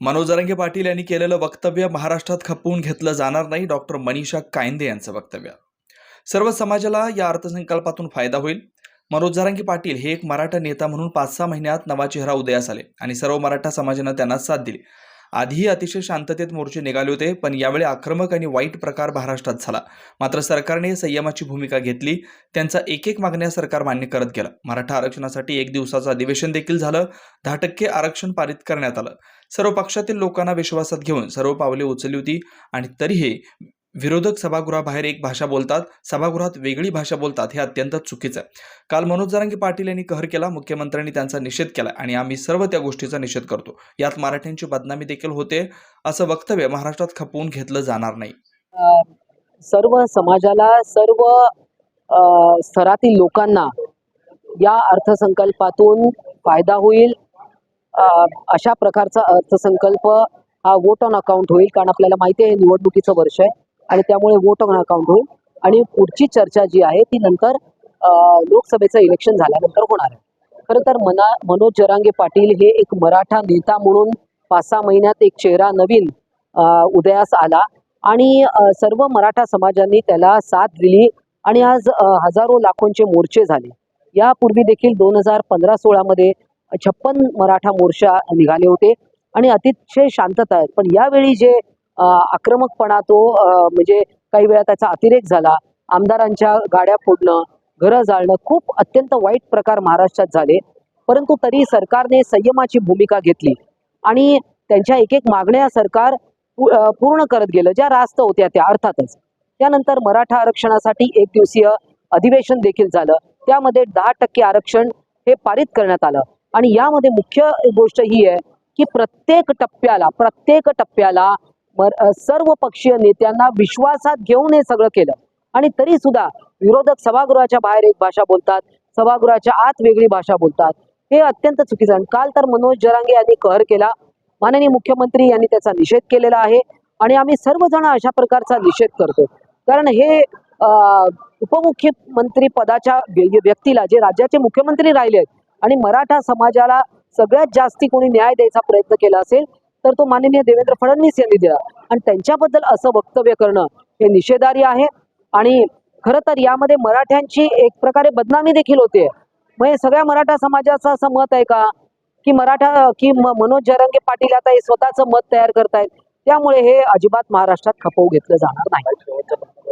मनोज जरांगे पाटील यांनी केलेलं वक्तव्य महाराष्ट्रात खपवून घेतलं जाणार नाही. डॉक्टर मनीषा कायंदे यांचं वक्तव्य. सर्व समाजाला या अर्थसंकल्पातून फायदा होईल. मनोज जारांगी पाटील हे एक मराठा नेता म्हणून पाच सहा महिन्यात नवा चेहरा उदयास आले आणि सर्व मराठा समाजानं त्यांना साथ दिली. आधीही अतिशय शांततेत मोर्चे निघाले होते पण यावेळी आक्रमक आणि वाईट प्रकार महाराष्ट्रात झाला. मात्र सरकारने संयमाची भूमिका घेतली. त्यांचा एक एक मागण्या सरकार मान्य करत गेलं. मराठा आरक्षणासाठी एक दिवसाचं अधिवेशन देखील झालं. दहा टक्के आरक्षण पारित करण्यात आलं. सर्व पक्षातील लोकांना विश्वासात घेऊन सर्व पावले उचलली होती आणि तरीही विरोधक सभागृहाबाहेर एक भाषा बोलतात सभागृहात वेगळी भाषा बोलतात हे अत्यंत चुकीचं आहे. काल मनोज जरांगे पाटील यांनी कहर केला मुख्यमंत्र्यांनी त्यांचा निषेध केला आणि आम्ही सर्व त्या गोष्टीचा निषेध करतो. यात मराठ्यांची बदनामी देखील होते असं वक्तव्य महाराष्ट्रात खपवून घेतलं जाणार नाही. सर्व समाजाला सर्व स्तरातील लोकांना या अर्थसंकल्पातून फायदा होईल अशा प्रकारचा अर्थसंकल्प हा वोट ऑन अकाउंट होईल कारण आपल्याला माहिती आहे निवडणुकीचं वर्ष आहे आणि त्यामुळे वोट ऑन अकाउंट होईल. आणि पुढची चर्चा जी आहे ती नंतर लोकसभेचं इलेक्शन झाल्यानंतर होणार आहे. खरं तर मना मनोज जरांगे पाटील हे एक मराठा नेता म्हणून पाच सहा महिन्यात एक चेहरा नवीन उदयास आला. आणि सर्व मराठा समाजांनी त्याला साथ दिली आणि आज हजारो लाखोंचे मोर्चे झाले. यापूर्वी देखील दोन हजार पंधरा सोळामध्ये छप्पन मराठा मोर्चा निघाले होते आणि अतिशय शांतता आहे. पण यावेळी जे आक्रमकपणा तो म्हणजे काही वेळा त्याचा अतिरेक झाला आमदारांच्या गाड्या फोडणं घरं जाळणं खूप अत्यंत वाईट प्रकार महाराष्ट्रात झाले. परंतु तरी सरकारने संयमाची भूमिका घेतली आणि त्यांच्या एक एक मागण्या सरकार पूर्ण करत गेलं ज्या रास्त होत्या त्या अर्थातच. त्यानंतर मराठा आरक्षणासाठी एक दिवसीय अधिवेशन देखील झालं. त्यामध्ये दहा टक्के आरक्षण हे पारित करण्यात आलं. आणि यामध्ये मुख्य गोष्ट ही आहे की प्रत्येक टप्प्याला प्रत्येक टप्प्याला सर्व पक्षीय नेत्यांना विश्वासात घेऊन हे सगळं केलं. आणि तरी सुद्धा विरोधक सभागृहाच्या बाहेर एक भाषा बोलतात सभागृहाच्या आत वेगळी भाषा बोलतात. हे अत्यंत चुकीचं आहे. आणि काल तर मनोज जरांगे यांनी कहर केला. माननीय मुख्यमंत्री यांनी त्याचा निषेध केलेला आहे. आणि आम्ही सर्वजण अशा प्रकारचा निषेध करतो. कारण हे उपमुख्यमंत्री पदाच्या व्य- व्यक्तीला जे राज्याचे मुख्यमंत्री राहिले आहेत आणि मराठा समाजाला सगळ्यात जास्ती कोणी न्याय द्यायचा प्रयत्न केला असेल तर तो माननीय देवेंद्र फडणवीस यांनी दिला. आणि त्यांच्याबद्दल असं वक्तव्य करणं हे निषेधार्ह आहे. आणि खरं तर यामध्ये मराठ्यांची एक प्रकारे बदनामी देखील होते. मग हे सगळ्या मराठा समाजाचं असं मत आहे का? की मराठा की मनोज जरंगे पाटील आता हे स्वतःचं मत तयार करतायत. त्यामुळे हे अजिबात महाराष्ट्रात खपवू घेतलं जाणार नाही.